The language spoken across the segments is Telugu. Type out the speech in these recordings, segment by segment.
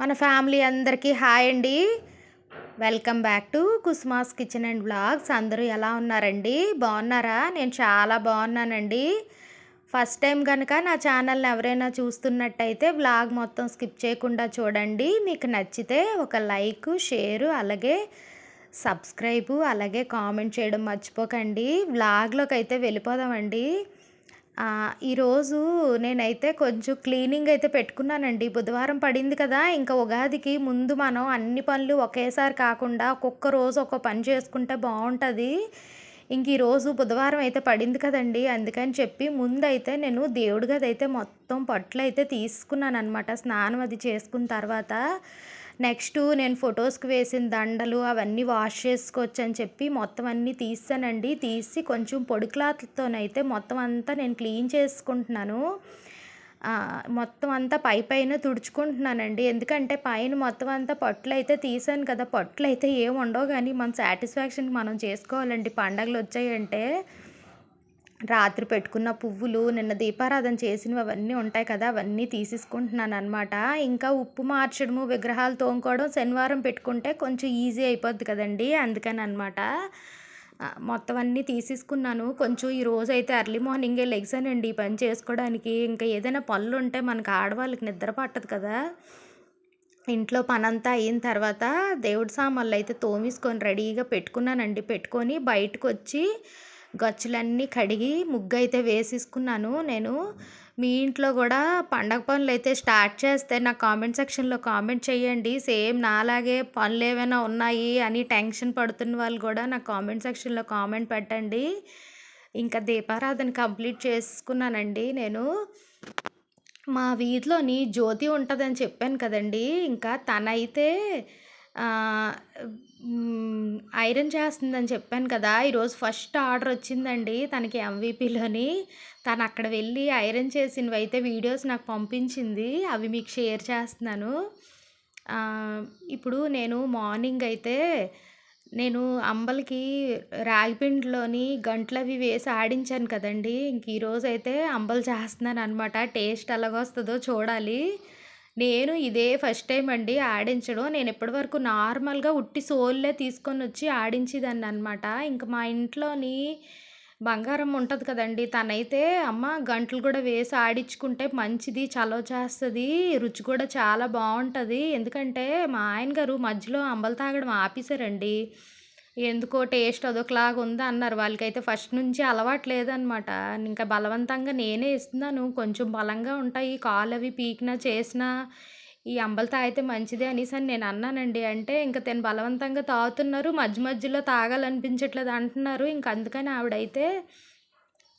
మన ఫ్యామిలీ అందరికీ హాయ్ అండి. Welcome back to Kusma's kitchen and blogs అందరూ ఎలా ఉన్నారండి? బాగున్నారా? నేను చాలా బాగున్నానండి. ఫస్ట్ టైం కనుక నా ఛానల్ని ఎవరైనా చూస్తున్నట్టయితే వ్లాగ్ మొత్తం స్కిప్ చేయకుండా చూడండి. మీకు నచ్చితే ఒక లైక్ షేరు అలాగే సబ్స్క్రైబు అలాగే కామెంట్ చేయడం మర్చిపోకండి. వ్లాగ్లోకి అయితే వెళ్ళిపోదామండి. ఈరోజు నేనైతే కొంచెం క్లీనింగ్ అయితే పెట్టుకున్నానండి. బుధవారం పడింది కదా ఇంకా ఉగాదికి ముందు మనం అన్ని పనులు ఒకేసారి కాకుండా ఒక్కొక్క రోజు ఒక్కొక్క పని చేసుకుంటే బాగుంటుంది. ఇంక ఈరోజు బుధవారం అయితే పడింది కదండి. అందుకని చెప్పి ముందైతే నేను దేవుడి గది అయితే మొత్తం పట్లు అయితే తీసుకున్నాను అనమాట స్నానం అది చేసుకున్న తర్వాత నెక్స్ట్ నేను ఫొటోస్కి వేసిన దండలు అవన్నీ వాష్ చేసుకోవచ్చు అని చెప్పి మొత్తం అన్నీ తీసానండి తీసి కొంచెం పొడి క్లాత్తోనైతే మొత్తం అంతా నేను క్లీన్ చేసుకుంటున్నాను. మొత్తం అంతా పై పైన తుడుచుకుంటున్నానండి. ఎందుకంటే పైన మొత్తం అంతా పట్లు అయితే తీసాను కదా పట్లు అయితే ఏమి ఉండవు కానీ మన సాటిస్ఫాక్షన్కి మనం చేసుకోవాలండి. పండగలు వచ్చాయంటే రాత్రి పెట్టుకున్న పువ్వులు నిన్న దీపారాధన చేసినవి అవన్నీ ఉంటాయి కదా అవన్నీ తీసేసుకుంటున్నాను అనమాట ఇంకా ఉప్పు మార్చడము విగ్రహాలు తోముకోవడం శనివారం పెట్టుకుంటే కొంచెం ఈజీ అయిపోద్ది కదండి అందుకని అనమాట మొత్తం అన్నీ తీసేసుకున్నాను. కొంచెం ఈ రోజు అయితే ఎర్లీ మార్నింగే లెగ్సానండి ఈ పని చేసుకోవడానికి. ఇంకా ఏదైనా పనులు ఉంటే మనకు ఆడవాళ్ళకి నిద్ర పట్టదు కదా. ఇంట్లో పనంతా అయిన తర్వాత దేవుడి సామాన్లు అయితే తోమేసుకొని రెడీగా పెట్టుకున్నానండి. పెట్టుకొని బయటకు వచ్చి గచ్చులన్నీ కడిగి ముగ్గు అయితే వేసేసుకున్నాను. నేను మీ ఇంట్లో కూడా పండగ పనులు అయితే స్టార్ట్ చేస్తే నా కామెంట్ సెక్షన్లో కామెంట్ చేయండి. సేమ్ నాలాగే పనులు ఏమైనా ఉన్నాయి అని టెన్షన్ పడుతున్న వాళ్ళు కూడా నా కామెంట్ సెక్షన్లో కామెంట్ పెట్టండి. ఇంకా దీపారాధన కంప్లీట్ చేసుకున్నానండి. నేను మా వీధిలోని జ్యోతి ఉంటుందని చెప్పాను కదండి. ఇంకా తనైతే ఐరన్ చేస్తుందని చెప్పాను కదా ఈరోజు ఫస్ట్ ఆర్డర్ వచ్చిందండి తనకి ఎంవీపీలోని తను అక్కడ వెళ్ళి ఐరన్ చేసినవి అయితే వీడియోస్ నాకు పంపించింది అవి మీకు షేర్ చేస్తున్నాను. ఇప్పుడు నేను మార్నింగ్ అయితే నేను అంబలకి రాగిపిండిలోని అవి వేసి ఆడించాను కదండి. ఇంక ఈరోజు అయితే అంబలు చేస్తున్నాను అనమాట టేస్ట్ ఎలాగొస్తుందో చూడాలి. నేను ఇదే ఫస్ట్ టైం అండి ఆడించడం. నేను ఇప్పటివరకు నార్మల్గా ఉట్టి సోల్లే తీసుకొని వచ్చి ఆడించేదాన్ని అనమాట ఇంక మా ఇంట్లోని బంగారం ఉంటుంది కదండి తనైతే అమ్మ గంటలు కూడా వేసి ఆడించుకుంటే మంచిది చలవ చేస్తుంది రుచి కూడా చాలా బాగుంటుంది. ఎందుకంటే మా ఆయన గారు మధ్యలో అంబలు తాగడం ఆపేశారండి. ఎందుకో టేస్ట్ అదొకలాగా ఉంది అన్నారు. వాళ్ళకైతే ఫస్ట్ నుంచి అలవాటు లేదనమాట. ఇంకా బలవంతంగా నేనే ఇస్తున్నాను. కొంచెం బలంగా ఉంటాయి. కాలు అవి పీకినా చేసినా ఈ అంబలి తాగితే మంచిదే అనేసి అని నేను అన్నానండి. అంటే ఇంకా తను బలవంతంగా తాగుతున్నారు. మధ్య మధ్యలో తాగాలనిపించట్లేదు అంటున్నారు. ఇంక అందుకని ఆవిడైతే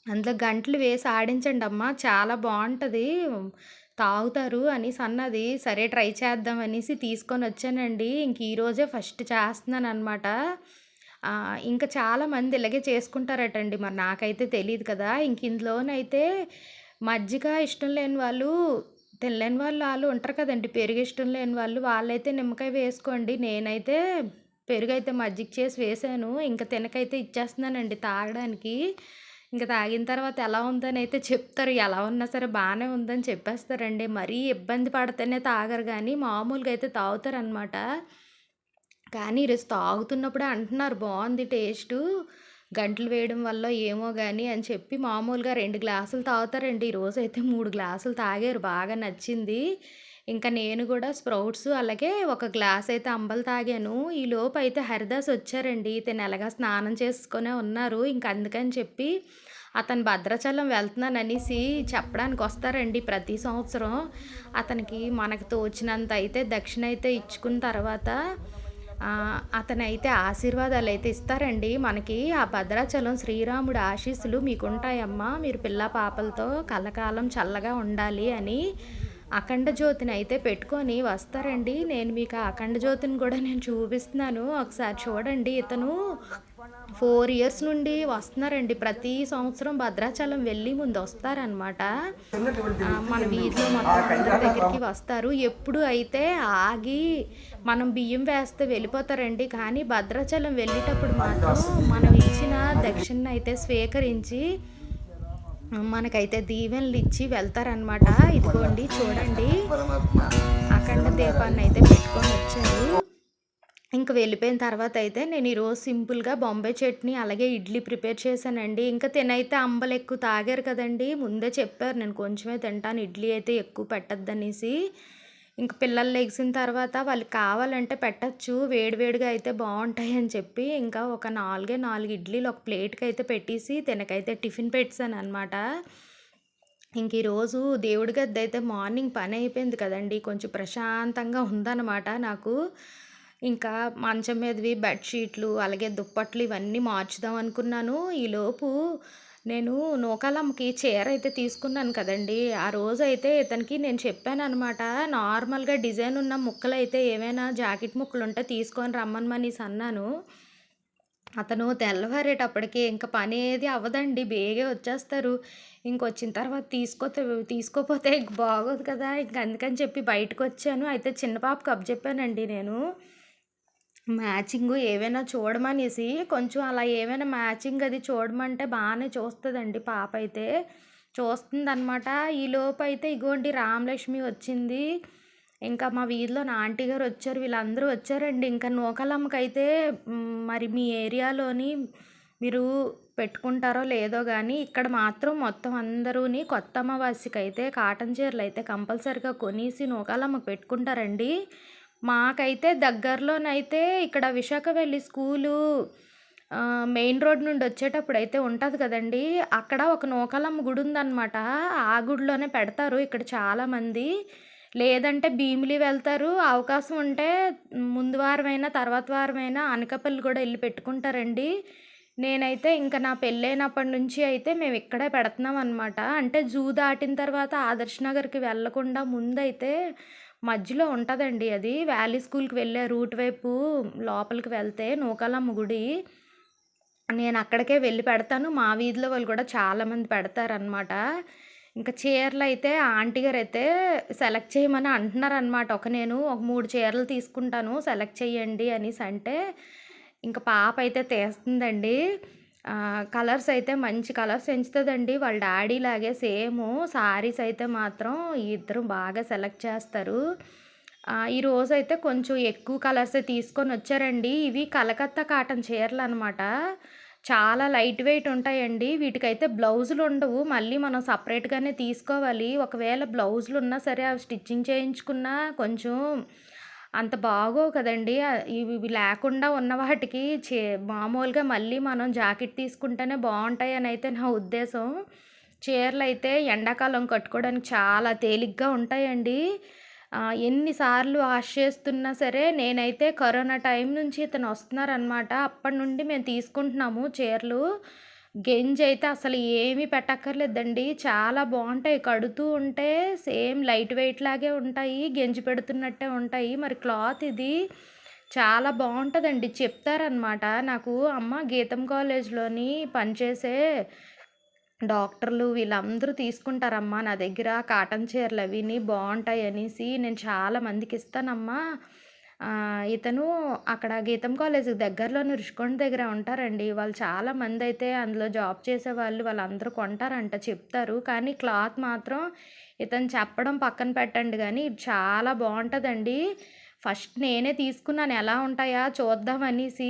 అందులో గంటలు వేసి ఆడించండి అమ్మ. చాలా బాగుంటుంది. తాగుతారు అనేసి అన్నది. సరే ట్రై చేద్దాం అనేసి తీసుకొని వచ్చానండి. ఇంక ఈరోజే ఫస్ట్ చేస్తున్నాను అనమాట ఇంకా చాలామంది ఇలాగే చేసుకుంటారటండి. మరి నాకైతే తెలియదు కదా. ఇంక ఇందులోనైతే మజ్జిగ ఇష్టం లేని వాళ్ళు తెల్లని వాళ్ళు వాళ్ళు ఉంటారు కదండి. పెరుగు ఇష్టం లేని వాళ్ళు వాళ్ళైతే నిమ్మకాయ వేసుకోండి. నేనైతే పెరుగు అయితే మజ్జిగ చేసి వేసాను. ఇంకా తినకైతే ఇచ్చేస్తున్నానండి తాగడానికి. ఇంకా తాగిన తర్వాత ఎలా ఉందని అయితే చెప్తారు. ఎలా ఉన్నా సరే బాగానే ఉందని చెప్పేస్తారండి. మరీ ఇబ్బంది పడితేనే తాగరు కానీ మామూలుగా అయితే తాగుతారనమాట కానీ ఈరోజు తాగుతున్నప్పుడే అంటున్నారు బాగుంది టేస్టు. గంటలు వేయడం వల్ల ఏమో కానీ అని చెప్పి మామూలుగా రెండు గ్లాసులు తాగుతారండి. ఈరోజు అయితే మూడు గ్లాసులు తాగారు బాగా నచ్చింది. ఇంకా నేను కూడా స్ప్రౌట్స్ అలాగే ఒక గ్లాస్ అయితే అంబలు తాగాను. ఈ లోపు అయితే హరిదాస్ వచ్చారండి. ఇతను ఎలాగా స్నానం చేసుకునే ఉన్నారు. ఇంక అందుకని చెప్పి అతను భద్రాచలం వెళ్తున్నాను అనేసి చెప్పడానికి వస్తారండి ప్రతి సంవత్సరం. అతనికి మనకు తోచినంత అయితే దక్షిణ అయితే ఇచ్చుకున్న తర్వాత అతనైతే ఆశీర్వాదాలు అయితే ఇస్తారండి. మనకి ఆ భద్రాచలం శ్రీరాముడు ఆశీస్సులు మీకు ఉంటాయమ్మా మీరు పిల్ల పాపలతో కలకాలం చల్లగా ఉండాలి అని అఖండ జ్యోతిని అయితే పెట్టుకొని వస్తారండి. నేను మీకు ఆ అఖండ జ్యోతిని కూడా నేను చూపిస్తున్నాను. ఒకసారి చూడండి. ఇతను ఫోర్ ఇయర్స్ నుండి వస్తున్నారండి. ప్రతి సంవత్సరం భద్రాచలం వెళ్ళి ముందు వస్తారనమాట మన వీధిలో మొత్తం దగ్గరికి వస్తారు. ఎప్పుడు అయితే ఆగి మనం బియ్యం వేస్తే వెళ్ళిపోతారండి. కానీ భద్రాచలం వెళ్ళేటప్పుడు మాత్రం మనం ఇచ్చిన దక్షిణ అయితే స్వీకరించి మనకైతే దీవెనలు ఇచ్చి వెళ్తారనమాట ఇదిగోండి చూడండి. అఖండ దీపాన్ని అయితే పెట్టుకొని వచ్చారు. ఇంక వెళ్ళిపోయిన తర్వాత అయితే నేను ఈరోజు సింపుల్గా బాంబే చట్నీ అలాగే ఇడ్లీ ప్రిపేర్ చేశానండి. ఇంకా తినైతే అంబలు ఎక్కువ తాగారు కదండి. ముందే చెప్పారు నేను కొంచెమే తింటాను ఇడ్లీ అయితే ఎక్కువ పెట్టద్దనేసి. ఇంక పిల్లలు లెగిసిన తర్వాత వాళ్ళకి కావాలంటే పెట్టచ్చు వేడివేడిగా అయితే బాగుంటాయి అని చెప్పి ఇంకా ఒక నాలుగే నాలుగు ఇడ్లీలు ఒక ప్లేట్కి అయితే పెట్టేసి తినకైతే టిఫిన్ పెట్టాను అనమాట ఇంక ఈరోజు దేవుడి గద్ద అయితే మార్నింగ్ పని అయిపోయింది కదండి. కొంచెం ప్రశాంతంగా ఉందన్నమాట నాకు. ఇంకా మంచం మీదవి బెడ్షీట్లు అలాగే దుప్పట్లు ఇవన్నీ మార్చుదాం అనుకున్నాను. ఈలోపు నేను నూకాలమ్మకి చీర అయితే తీసుకున్నాను కదండి. ఆ రోజు అయితే ఇతనికి నేను చెప్పాను అనమాట నార్మల్గా డిజైన్ ఉన్న ముక్కలు అయితే ఏమైనా జాకెట్ ముక్కలు ఉంటే తీసుకొని రమ్మని అన్నాను. అతను తెల్లవారేటప్పటికి ఇంకా పని ఏది అవ్వదండి బేగే వచ్చేస్తారు. ఇంకొచ్చిన తర్వాత తీసుకోతే తీసుకోపోతే బాగోదు కదా ఇంక అందుకని చెప్పి బయటకు వచ్చాను అయితే చిన్న పాపకు అప్ చెప్పానండి నేను. మ్యాచింగు ఏవైనా చూడమనేసి కొంచెం అలా ఏమైనా మ్యాచింగ్ అది చూడమంటే బాగానే చూస్తుందండి పాప అయితే చూస్తుందనమాట ఈలోపు అయితే ఇగోండి రామలక్ష్మి వచ్చింది. ఇంకా మా వీధిలో నా ఆంటీ గారు వచ్చారు వీళ్ళందరూ వచ్చారండి. ఇంకా నూకలమ్మకైతే అయితే మరి మీ ఏరియాలోని మీరు పెట్టుకుంటారో లేదో కానీ ఇక్కడ మాత్రం మొత్తం అందరూని కొత్త అమావాస్యకి అయితే కాటన్ చీరలు అయితే కంపల్సరిగా కొనేసి నూకాలమ్మకు పెట్టుకుంటారండి. మాకైతే దగ్గరలోనైతే ఇక్కడ విశాఖ వెళ్ళి స్కూలు మెయిన్ రోడ్ నుండి వచ్చేటప్పుడు అయితే ఉంటుంది కదండి. అక్కడ ఒక నూకాలమ్మ గుడి ఉందన్నమాట. ఆ గుడిలోనే పెడతారు ఇక్కడ చాలామంది. లేదంటే భీమిలి వెళ్తారు. అవకాశం ఉంటే ముందు వారమైనా తర్వాత వారమైనా అనకాపల్లి కూడా వెళ్ళి పెట్టుకుంటారండి. నేనైతే ఇంకా నా పెళ్ళైనప్పటి నుంచి అయితే మేము ఇక్కడే పెడుతున్నాం అనమాట అంటే జూ దాటిన తర్వాత ఆదర్శ్ నగర్కి వెళ్ళకుండా ముందైతే మధ్యలో ఉంటుందండి అది. వ్యాలీ స్కూల్కి వెళ్ళే రూట్ వైపు లోపలికి వెళ్తే నూకాలమ్మ గుడి. నేను అక్కడికే వెళ్ళి పెడతాను. మా వీధిలో వాళ్ళు కూడా చాలామంది పెడతారనమాట ఇంకా చీరలు అయితే ఆంటీ గారు అయితే సెలెక్ట్ చేయమని అంటున్నారనమాట ఒక నేను ఒక మూడు చీరలు తీసుకుంటాను సెలెక్ట్ చేయండి అనేసి అంటే ఇంకా పాప అయితే తీస్తుందండి. కలర్స్ అయితే మంచి కలర్స్ ఎంచుతుందండి. వాళ్ళ డాడీ లాగే సేమ్. సారీస్ అయితే మాత్రం ఇద్దరు బాగా సెలెక్ట్ చేస్తారు. ఈరోజు అయితే కొంచెం ఎక్కువ కలర్స్ తీసుకొని వచ్చారండి. ఇవి కలకత్తా కాటన్ చీరలు అనమాట చాలా లైట్ వెయిట్ ఉంటాయండి. వీటికైతే బ్లౌజులు ఉండవు. మళ్ళీ మనం సపరేట్గానే తీసుకోవాలి. ఒకవేళ బ్లౌజులు ఉన్నా సరే అవి స్టిచ్చింగ్ చేయించుకున్నా కొంచెం అంత బాగోవు కదండి. ఇవి లేకుండా ఉన్న వాటికి చే మామూలుగా మళ్ళీ మనం జాకెట్ తీసుకుంటేనే బాగుంటాయి అని అయితే నా ఉద్దేశం. చీరలు అయితే ఎండాకాలం కట్టుకోవడానికి చాలా తేలిగ్గా ఉంటాయండి. ఎన్నిసార్లు వాష్ చేస్తున్నా సరే నేనైతే కరోనా టైం నుంచి ఇతను వస్తున్నారనమాట అప్పటి నుండి మేము తీసుకుంటున్నాము చీరలు. గెంజి అయితే అసలు ఏమీ పెట్టక్కర్లేదండి. చాలా బాగుంటాయి. కడుతూ ఉంటే సేమ్ లైట్ వెయిట్ లాగే ఉంటాయి. గెంజి పెడుతున్నట్టే ఉంటాయి. మరి క్లాత్ ఇది చాలా బాగుంటుందండి. చెప్తారనమాట నాకు అమ్మ గీతం కాలేజ్లోని పనిచేసే డాక్టర్లు వీళ్ళందరూ తీసుకుంటారమ్మా. నా దగ్గర కాటన్ చీరలు అవిని బాగుంటాయి అనేసి నేను చాలా మందికి ఇస్తానమ్మా. ఇతను అక్కడ గీతం కాలేజ్ దగ్గరలోని రుషికొండ దగ్గర ఉంటారండి. వాళ్ళు చాలా మంది అయితే అందులో జాబ్ చేసే వాళ్ళు వాళ్ళందరూ కొంటారంట చెప్తారు. కానీ క్లాత్ మాత్రం ఇతను చెప్పడం పక్కన పెట్టండి కానీ చాలా బాగుంటుందండి. ఫస్ట్ నేనే తీసుకున్నాను ఎలా ఉంటాయా చూద్దాం అనేసి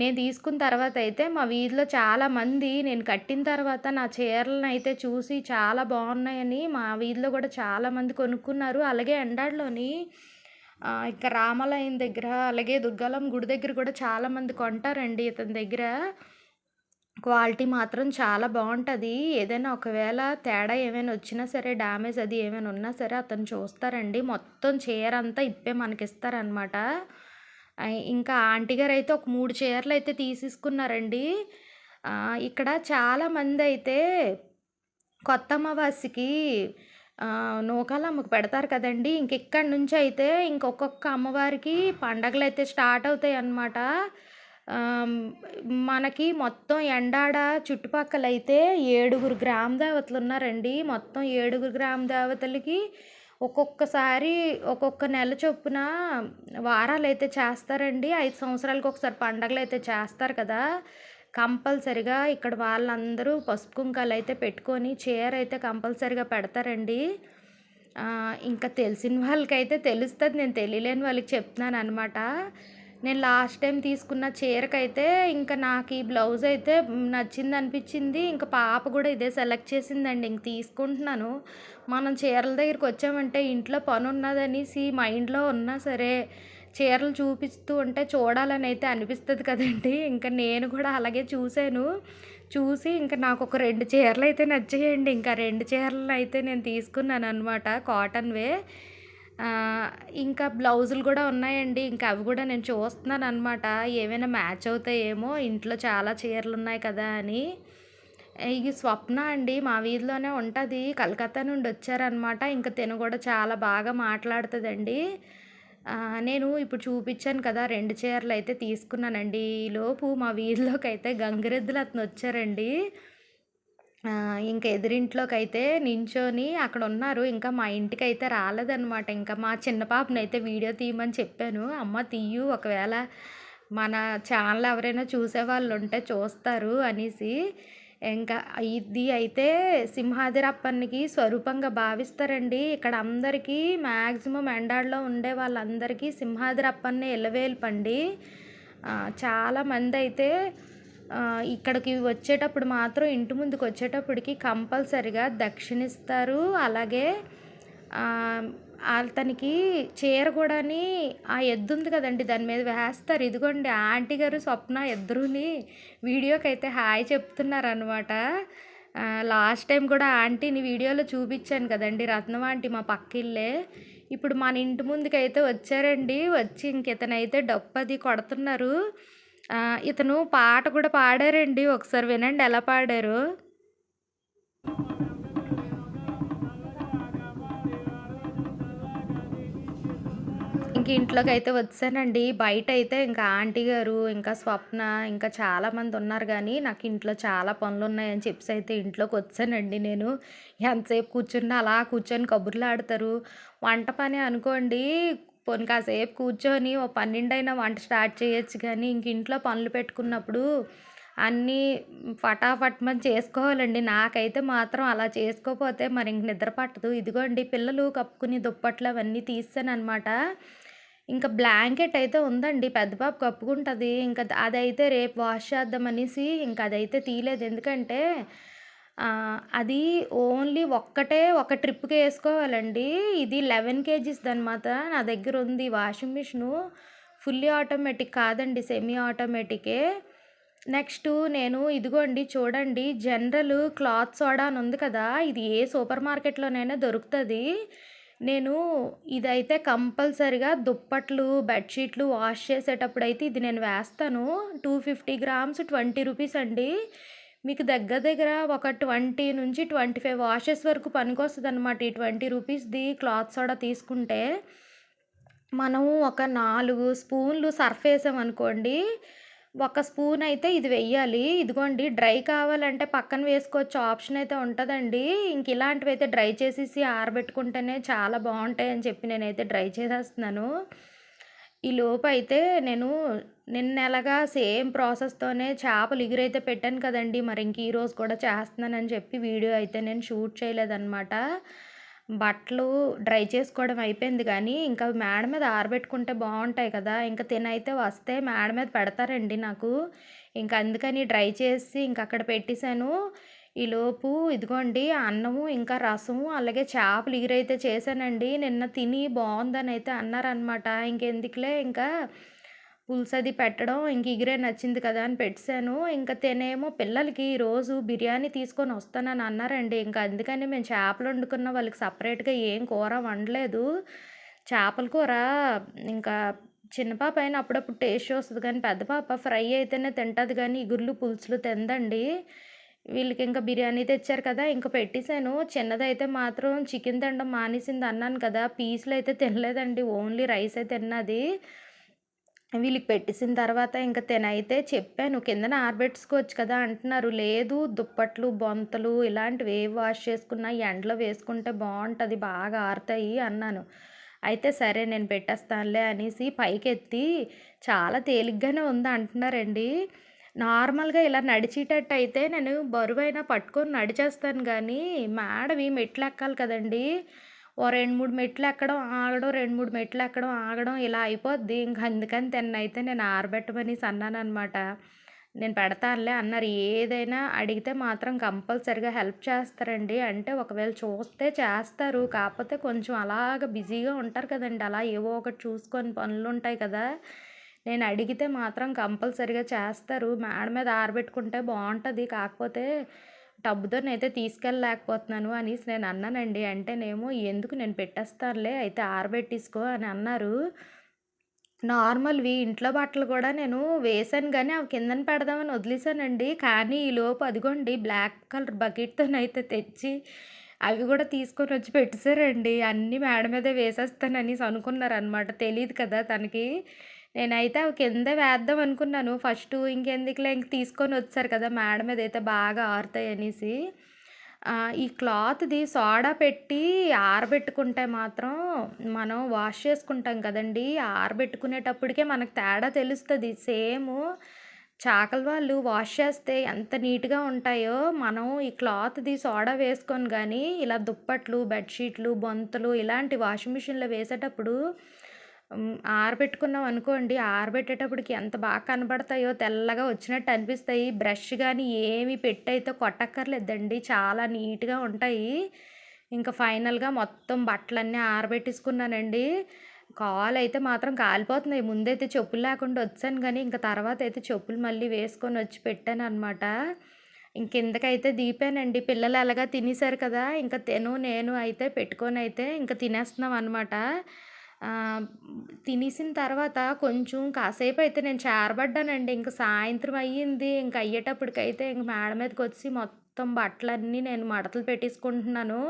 నేను తీసుకున్న తర్వాత అయితే మా వీధిలో చాలామంది నేను కట్టిన తర్వాత నా చీరలను అయితే చూసి చాలా బాగున్నాయని మా వీధిలో కూడా చాలామంది కొనుక్కున్నారు. అలాగే ఎండాడలోని ఇంకా రామాలయం దగ్గర అలాగే దుర్గాలం గుడి దగ్గర కూడా చాలామంది కొంటారండి ఇతని దగ్గర. క్వాలిటీ మాత్రం చాలా బాగుంటుంది. ఏదైనా ఒకవేళ తేడా ఏమైనా వచ్చినా సరే డ్యామేజ్ అది ఏమైనా ఉన్నా సరే అతను చూస్తారండి. మొత్తం చీర అంతా ఇప్పే మనకి ఇస్తారనమాట ఇంకా ఆంటీ గారు అయితే ఒక మూడు చీరలు అయితే తీసేసుకున్నారండి. ఇక్కడ చాలామంది అయితే కొత్త అమావాస్యకి నూకాలమ్మకు పెడతారు కదండి. ఇంక ఇక్కడి నుంచి అయితే ఇంకొక్కొక్క అమ్మవారికి పండగలు అయితే స్టార్ట్ అవుతాయి అన్నమాట. మనకి మొత్తం ఎండాడ చుట్టుపక్కల అయితే ఏడుగురు గ్రామ దేవతలు ఉన్నారండి. మొత్తం ఏడుగురు గ్రామ దేవతలకి ఒక్కొక్కసారి ఒక్కొక్క నెల చొప్పున వారాలు అయితే చేస్తారండి. ఐదు సంవత్సరాలకు ఒకసారి పండగలు అయితే చేస్తారు కదా. కంపల్సరిగా ఇక్కడ వాళ్ళందరూ పసుపు కుంకాలు అయితే పెట్టుకొని చీర అయితే కంపల్సరిగా పెడతారండి. ఇంకా తెలిసిన వాళ్ళకైతే తెలుస్తుంది నేను తెలియలేని వాళ్ళకి చెప్తున్నాను అనమాట నేను లాస్ట్ టైం తీసుకున్న చీరకైతే ఇంకా నాకు ఈ బ్లౌజ్ అయితే నచ్చింది అనిపించింది. ఇంకా పాప కూడా ఇదే సెలెక్ట్ చేసిందండి ఇంక తీసుకుంటున్నాను. మనం చీరల దగ్గరికి వచ్చామంటే ఇంట్లో పని ఉన్నదనేసి మైండ్లో ఉన్నా సరే చీరలు చూపిస్తూ ఉంటే చూడాలని అయితే అనిపిస్తుంది కదండి. ఇంకా నేను కూడా అలాగే చూశాను. చూసి ఇంకా నాకు ఒక రెండు చీరలు అయితే నచ్చేయండి. ఇంకా రెండు చీరలు అయితే నేను తీసుకున్నాను అనమాట కాటన్వే. ఇంకా బ్లౌజులు కూడా ఉన్నాయండి. ఇంకా అవి కూడా నేను చూస్తున్నాను అనమాట ఏమైనా మ్యాచ్ అవుతాయేమో ఇంట్లో చాలా చీరలు ఉన్నాయి కదా అని. ఇది స్వప్న అండి మా వీధిలోనే ఉంటుంది. కలకత్తా నుండి వచ్చారనమాట ఇంకా తిను కూడా చాలా బాగా మాట్లాడుతుందండి. నేను ఇప్పుడు చూపించాను కదా రెండు చీరలు అయితే తీసుకున్నానండి. ఈలోపు మా వీధిలోకి అయితే గంగిరెద్దులు అతను వచ్చారండి. ఇంకా ఎదురింట్లోకి అయితే నించొని అక్కడ ఉన్నారు ఇంకా మా ఇంటికి అయితే రాలేదనమాట ఇంకా మా చిన్న పాపని అయితే వీడియో తీయమని చెప్పాను. అమ్మ తీయు. ఒకవేళ మన ఛానల్ ఎవరైనా చూసే వాళ్ళు ఉంటే చూస్తారు అనేసి. ఇంకా ఇది అయితే సింహాద్రప్పనికి స్వరూపంగా భావిస్తారండి. ఇక్కడ అందరికీ మ్యాక్సిమం ఎండాడలో ఉండే వాళ్ళందరికీ సింహాద్రప్పన్నే ఎలవేల్పండి. చాలామంది అయితే ఇక్కడికి వచ్చేటప్పుడు మాత్రం ఇంటి ముందుకు వచ్చేటప్పటికి కంపల్సరిగా దక్షిణిస్తారు. అలాగే అతనికి చీర కూడాని ఆ ఎద్దు ఉంది కదండి దాని మీద వేస్తారు. ఇదిగోండి ఆంటీ గారు స్వప్న ఇద్దరుని వీడియోకి అయితే హాయ్ చెప్తున్నారనమాట లాస్ట్ టైం కూడా ఆంటీని వీడియోలో చూపించాను కదండి రత్నం ఆంటీ మా పక్కిల్లే ఇప్పుడు మన ఇంటి ముందుకు అయితే వచ్చారండి వచ్చి ఇంక ఇతనైతే డప్పది కొడుతున్నారు. ఇతను పాట కూడా పాడారండి ఒకసారి వినండి ఎలా పాడారు. ఇంక ఇంట్లోకి అయితే వచ్చానండి. బయట అయితే ఇంకా ఆంటీ గారు ఇంకా స్వప్న ఇంకా చాలామంది ఉన్నారు కానీ నాకు ఇంట్లో చాలా పనులు ఉన్నాయని చెప్పి అయితే ఇంట్లోకి వచ్చానండి నేను. ఎంతసేపు కూర్చున్నా అలా కూర్చొని కబుర్లు ఆడతారు. వంట పని అనుకోండి పోనీ కాసేపు కూర్చొని ఓ పన్నెండైనా వంట స్టార్ట్ చేయొచ్చు కానీ ఇంక ఇంట్లో పనులు పెట్టుకున్నప్పుడు అన్నీ ఫటాఫట్ మనం చేసుకోవాలండి. నాకైతే మాత్రం అలా చేసుకోకపోతే మరి ఇంక నిద్ర పట్టదు. ఇదిగోండి పిల్లలు కప్పుకుని దుప్పట్లు అవన్నీ తీసాను అనమాట ఇంకా బ్లాంకెట్ అయితే ఉందండి. పెద్ద పాప కప్పుకుంటుంది. ఇంకా అదైతే రేపు వాష్ చేద్దామనేసి ఇంకా అదైతే తీయలేదు. ఎందుకంటే అది ఓన్లీ ఒక్కటే ఒక ట్రిప్కి వేసుకోవాలండి. ఇది లెవెన్ కేజీస్ అనమాట నా దగ్గర ఉంది వాషింగ్ మిషను. ఫుల్లీ ఆటోమేటిక్ కాదండి సెమీ ఆటోమేటికే. నెక్స్ట్ నేను ఇదిగోండి చూడండి జనరల్ క్లాత్ సోడా అని ఉంది కదా ఇది ఏ సూపర్ మార్కెట్లోనైనా దొరుకుతుంది. నేను ఇదైతే కంపల్సరిగా దుప్పట్లు బెడ్షీట్లు వాష్ చేసేటప్పుడు అయితే ఇది నేను వేస్తాను. Two fifty grams twenty rupees అండి. మీకు దగ్గర దగ్గర ఒక ట్వంటీ నుంచి ట్వంటీ ఫైవ్ వాషెస్ వరకు పనికొస్తుంది అనమాట ఈ ట్వంటీ రూపీస్ది క్లాత్ సోడా తీసుకుంటే. మనము ఒక నాలుగు స్పూన్లు సర్ఫ్ వేసామనుకోండి ఒక స్పూన్ అయితే ఇది వెయ్యాలి. ఇదిగోండి డ్రై కావాలంటే పక్కన వేసుకోవచ్చు. ఆప్షన్ అయితే ఉంటుందండి. ఇంక ఇలాంటివి అయితే డ్రై చేసేసి ఆరబెట్టుకుంటేనే చాలా బాగుంటాయి అని చెప్పి నేనైతే డ్రై చేసేస్తున్నాను. ఈ లోపు అయితే నేను నిన్న ఎలాగా సేమ్ ప్రాసెస్తోనే చేపలు ఎగురైతే పెట్టాను కదండి. మరి ఇంక ఈరోజు కూడా చేస్తున్నానని చెప్పి వీడియో అయితే నేను షూట్ చేయలేదన్నమాట. బట్టలు డ్రై చేసుకోవడం అయిపోయింది కానీ ఇంకా మేడ మీద ఆరబెట్టుకుంటే బాగుంటాయి కదా. ఇంకా తినైతే వస్తే మేడ మీద పెడతారండి నాకు. ఇంకా అందుకని డ్రై చేసి ఇంక అక్కడ పెట్టేశాను. ఈలోపు ఇదిగోండి అన్నము ఇంకా రసము అలాగే చేపలు ఇగురైతే చేశానండి. నిన్న తిని బాగుందని అయితే అన్నారనమాట ఇంకెందుకులే ఇంకా పులుసు అది పెట్టడం ఇంక ఇగిరే నచ్చింది కదా అని పెట్టాను. ఇంకా తినేమో పిల్లలకి ఈరోజు బిర్యానీ తీసుకొని వస్తానని అన్నారండి. ఇంకా అందుకని మేము చేపలు వండుకున్న వాళ్ళకి సపరేట్గా ఏం కూర వండలేదు. చేపల కూర ఇంకా చిన్న పాప అయినా అప్పుడప్పుడు టేస్ట్ వస్తుంది కానీ పెద్ద పాప ఫ్రై అయితేనే తింటుంది కానీ ఇగుర్లు పులుసులు తిందండి. వీళ్ళకి ఇంకా బిర్యానీ తెచ్చారు కదా ఇంకా పెట్టేశాను. చిన్నదైతే మాత్రం చికెన్ తినడం మానేసింది అన్నాను కదా పీసులు అయితే తినలేదండి. ఓన్లీ రైస్ అయితే తిన్నది. వీళ్ళకి పెట్టేసిన తర్వాత ఇంకా తినైతే చెప్పాను కిందన ఆరబెట్టుకోవచ్చు కదా అంటున్నారు. లేదు దుప్పట్లు బొంతలు ఇలాంటివి ఏ వాష్ చేసుకున్నా ఎండలో వేసుకుంటే బాగుంటుంది బాగా ఆరుతాయి అన్నాను. అయితే సరే నేను పెట్టేస్తానులే అనేసి పైకి ఎత్తి చాలా తేలిగ్గానే ఉంది అంటున్నారండి. నార్మల్‌గా ఇలా నడిచేటట్టయితే నేను బరువైనా పట్టుకొని నడిచేస్తాను కానీ మేడవి మెట్లెక్కాలి కదండీ! ఓ రెండు మూడు మెట్లు ఎక్కడం ఆగడం, రెండు మూడు మెట్లు ఎక్కడం ఆగడం ఇలా అయిపోద్ది. ఇంక అందుకని తిన్నైతే నేను ఆరబెట్టమనేసి అన్నాననమాట. నేను పెడతానులే అన్నారు. ఏదైనా అడిగితే మాత్రం కంపల్సరిగా హెల్ప్ చేస్తారండి. అంటే ఒకవేళ చూస్తే చేస్తారు. కాకపోతే కొంచెం అలాగ బిజీగా ఉంటారు కదండి అలా ఏవో ఒకటి చూసుకొని పనులుంటాయి కదా! నేను అడిగితే మాత్రం కంపల్సరిగా చేస్తారు. మేడ మీద ఆరబెట్టుకుంటే బాగుంటుంది కాకపోతే టబ్‌తోనైతే తీసుకెళ్ళలేకపోతున్నాను అనేసి నేను అన్నానండి. అంటేనేమో ఎందుకు నేను పెట్టేస్తానులే అయితే ఆరబెట్టేసుకో అని అన్నారు. నార్మల్‌వి ఇంట్లో బట్టలు కూడా నేను వేసాను కానీ అవి కిందన పెడదామని వదిలేసానండి. కానీ ఈలోపు అదిగోండి బ్లాక్ కలర్ బకెట్‌తోనైతే తెచ్చి అవి కూడా తీసుకొని వచ్చి పెట్టేశారండి అన్నీ మేడ మీదే వేసేస్తాననేసి అనుకున్నారనమాట. తెలియదు కదా తనకి. నేనైతే అవి కిందే వేద్దాం అనుకున్నాను ఫస్ట్ ఇంకెందుకులే ఇంక వచ్చారు కదా! మేడం ఏదైతే బాగా ఆరుతాయి అనేసి ఈ క్లాత్‌ది సోడా పెట్టి ఆరబెట్టుకుంటే మాత్రం మనం వాష్ చేసుకుంటాం కదండీ! ఆరబెట్టుకునేటప్పటికే మనకు తేడా తెలుస్తుంది సేమ్ చాకలి వాళ్ళు వాష్ చేస్తే ఎంత నీట్‌గా ఉంటాయో, మనం ఈ క్లాత్‌ది సోడా వేసుకొని కానీ ఇలా దుప్పట్లు, బెడ్‌షీట్లు, బొంతలు ఇలాంటి వాషింగ్ మిషన్‌లో వేసేటప్పుడు ఆరబెట్టుకున్నాం అనుకోండి, ఆరబెట్టేటప్పటికి ఎంత బాగా కనబడతాయో తెల్లగా వచ్చినట్టు అనిపిస్తాయి. బ్రష్ కానీ ఏమి పెట్టయితే కొట్టక్కర్లేదండి. చాలా నీట్‌గా ఉంటాయి. ఇంకా ఫైనల్‌గా మొత్తం బట్టలన్నీ ఆరబెట్టేసుకున్నానండి. కాలు అయితే మాత్రం కాలిపోతున్నాయి. ముందైతే చెప్పులు లేకుండా వచ్చాను గానీ, ఇంక తర్వాతయితే చెప్పులు మళ్ళీ వేసుకొని వచ్చి పెట్టాననమాట. ఇంక ఇంకెందుకైతే దీపానండి పిల్లలు ఎలాగా తినేసారు కదా! ఇంకా తిను, నేను అయితే పెట్టుకొని అయితే ఇంక తినేస్తున్నాం అనమాట. తినేసిన తర్వాత కొంచెం కాసేపు అయితే నేను చేరబడ్డానండి. ఇంక సాయంత్రం అయ్యింది. ఇంక అయ్యేటప్పటికైతే ఇంక మేడ మీదకొచ్చి మొత్తం బట్టలన్నీ నేను మడతలు పెట్టేసుకుంటున్నాను.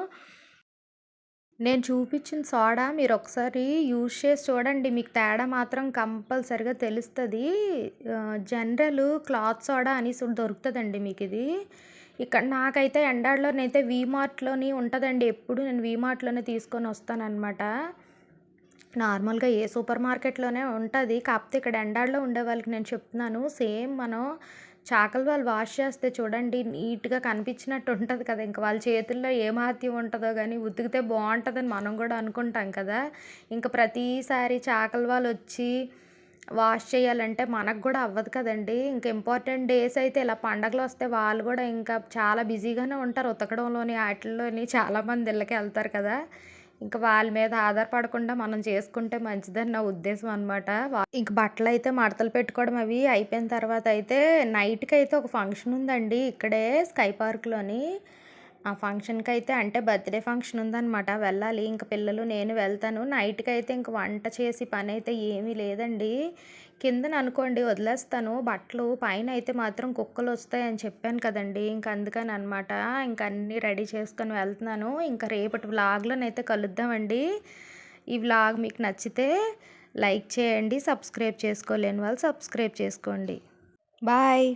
నేను చూపించిన సోడా మీరు ఒకసారి యూజ్ చేసి చూడండి. మీకు తేడా మాత్రం కంపల్సరిగా తెలుస్తుంది జనరల్ క్లాత్ సోడా అనేసి మీకు ఇది ఇక్కడ నాకైతే ఎండాడలోనైతే వీమార్ట్‌లోని ఉంటదండి. ఎప్పుడు నేను వీమార్ట్‌లోనే తీసుకొనొస్తాననమాట. నార్మల్‌గా ఏ సూపర్ మార్కెట్‌లోనే ఉంటుంది కాకపోతే ఇక్కడ ఎండాడలో ఉండేవాళ్ళకి నేను చెప్తున్నాను. సేమ్ మనం చాకలి వాళ్ళు వాష్ చేస్తే చూడండి నీట్‌గా కనిపించినట్టు ఉంటుంది కదా! ఇంక వాళ్ళ చేతుల్లో ఏ మహత్యం ఉంటుందో కానీ ఉతికితే బాగుంటుందని మనం కూడా అనుకుంటాం కదా! ఇంకా ప్రతిసారి చాకలి వాళ్ళు వచ్చి వాష్ చేయాలంటే మనకు కూడా అవ్వదు కదండీ! ఇంకా ఇంపార్టెంట్ డేస్ అయితే ఇలా పండగలు వస్తే వాళ్ళు కూడా ఇంకా చాలా బిజీగానే ఉంటారు. ఉతకడంలోని ఆటిల్లోని చాలామంది ఇళ్ళకెళ్తారు కదా! ఇంక వాళ్ళ మీద ఆధారపడకుండా మనం చేసుకుంటే మంచిదని నా ఉద్దేశం అనమాట. ఇంక బట్టలు అయితే మడతలు పెట్టుకోవడం అవి అయిపోయిన తర్వాత అయితే నైట్కి అయితే ఒక ఫంక్షన్ ఉందండి ఇక్కడే స్కై పార్క్‌లోని. ఆ ఫంక్షన్కి అయితే అంటే బర్త్‌డే ఫంక్షన్ ఉందనమాట. వెళ్ళాలి. ఇంక పిల్లలు, నేను వెళ్తాను. నైట్కి అయితే ఇంక వంట చేసి అయితే ఏమీ లేదండి. కిందన అనుకోండి వదిలేస్తాను బట్టలు. పైన అయితే మాత్రం కుక్కలు వస్తాయని చెప్పాను కదండీ! ఇంక అందుకననమాట. ఇంక అన్నీ రెడీ చేసుకొని వెళ్తున్నాను. ఇంకా రేపటి వ్లాగ్‌లోనైతే కలుద్దామండి. ఈ వ్లాగ్ మీకు నచ్చితే లైక్ చేయండి. సబ్స్క్రైబ్ చేసుకోలేని వాళ్ళు సబ్స్క్రైబ్ చేసుకోండి. బాయ్.